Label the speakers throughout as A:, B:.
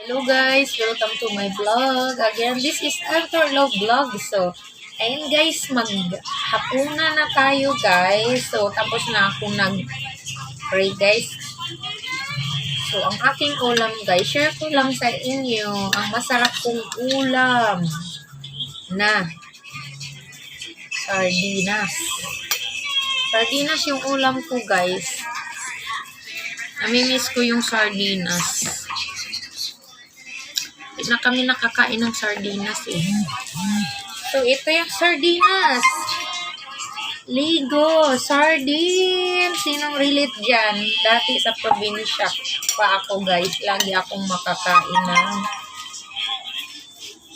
A: Hello guys, welcome to my vlog. Again, this is Arthur Love Vlog. So, ayun guys, maghapuna na tayo guys. So, tapos na ako nag-pray guys. So, ang aking ulam guys, share ko lang sa inyo ang masarap kong ulam na sardinas. Sardinas yung ulam ko guys. Namimiss ko yung sardinas. Na kami nakakain ng sardinas eh. So, ito yung sardinas. Ligo, sardine. Sinong relate dyan? Dati sa probinsya pa ako guys. Lagi akong makakain ng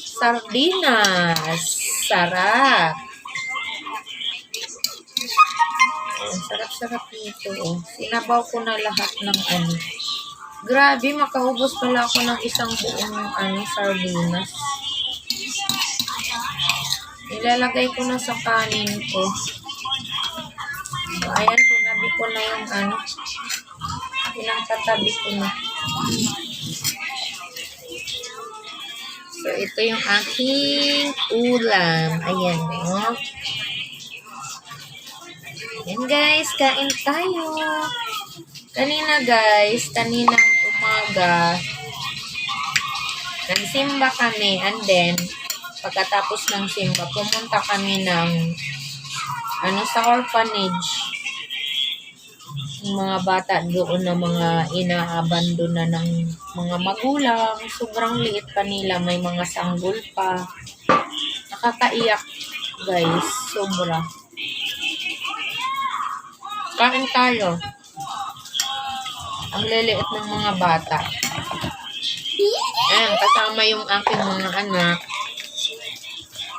A: sardinas. Sarap. Sarap-sarap nito. Oh. Sinabaw ko na lahat ng ano. Grabe, makaubos pala ako ng isang buong ano, sardinas. Ilalagay ko na sa kanin ko. So, ayan, tinabi ko na yung ano. Pinangtatabi ko na. So, ito yung aking ulam. Ayan, oh. Ayan guys, kain tayo. Kanina guys, kaninang umaga, nagsimba kami and then, pagkatapos ng simba, pumunta kami ng ano sa orphanage. Mga bata doon na mga inaabandon na ng mga magulang. Sobrang liit pa nila. May mga sanggol pa. Nakakaiyak guys. Sobra. Kain tayo. Ang liliit ng mga bata. Ayan, kasama yung aking mga anak.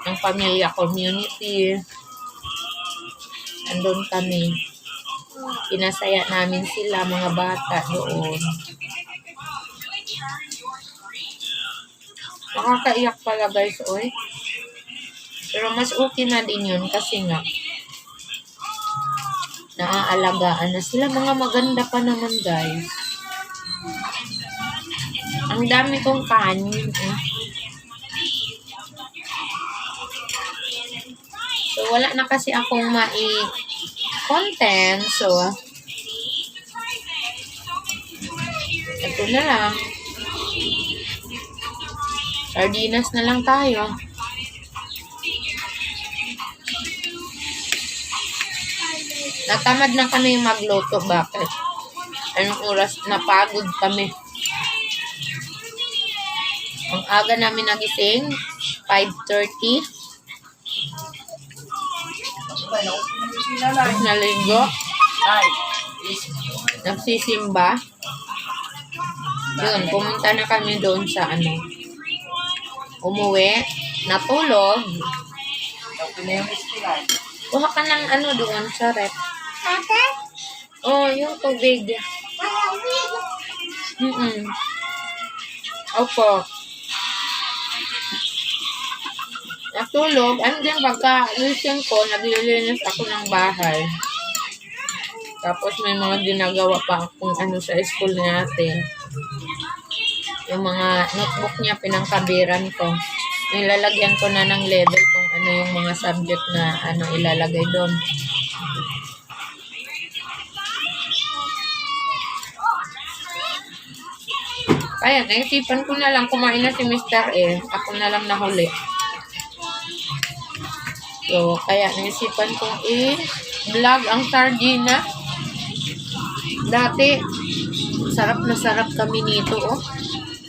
A: Ang pamilya community. Andun kami. Pinasaya namin sila, mga bata doon. Nakakaiyak pala guys, oy. Pero mas okay na din yun kasi nga, naaalagaan na sila. Mga maganda pa naman, guys. Ang dami kong kanin. Eh. So, wala na kasi akong mai-content. So, ito na lang. Sardinas na lang tayo. Natamad na kami magluto. Bakit? Anong oras? Napagod kami. Ang aga namin nagising, 5.30. Tapos naligo. Nagsisimba. Yun, pumunta na kami doon sa ano. Umuwi. Natulog. Kuha ka ng ano doon sa rep. Oh, yung tubig. Mm-mm. Opo. Natulog. And then, pagka gising ko, naglilinis ako ng bahay. Tapos, may mga ginagawa pa akong ano sa school natin. Yung mga notebook niya, pinangkabiran ko. Nilalagyan ko na ng level kung ano yung mga subject na ano ilalagay doon. Kaya, naisipan ko na lang kumain na si Mr. E. Ako na lang nahuli. So, kaya naisipan kong i-vlog ang sardina. Dati, sarap na sarap kami nito, oh.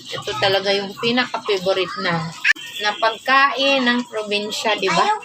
A: Ito talaga yung pinaka-favorite na na pagkain ng probinsya, di ba?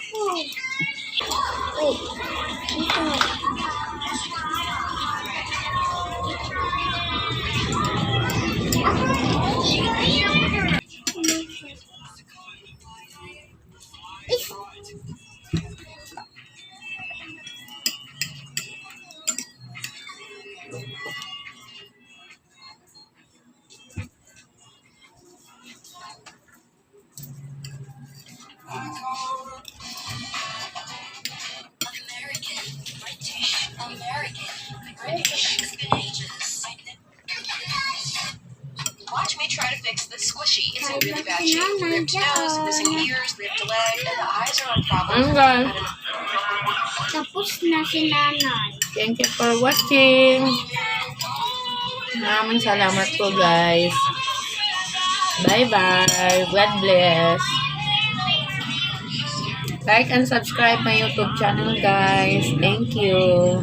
B: Watch me try to fix the squishy. It's in really bad shape. Ripped nose, missing ears, ripped leg, and the eyes are a problem.
A: Hanggang.
C: Tapos na si nanay.
A: Thank you for watching. Maraming salamat po guys. Bye-bye. God bless. Like and subscribe my YouTube channel guys. Thank you.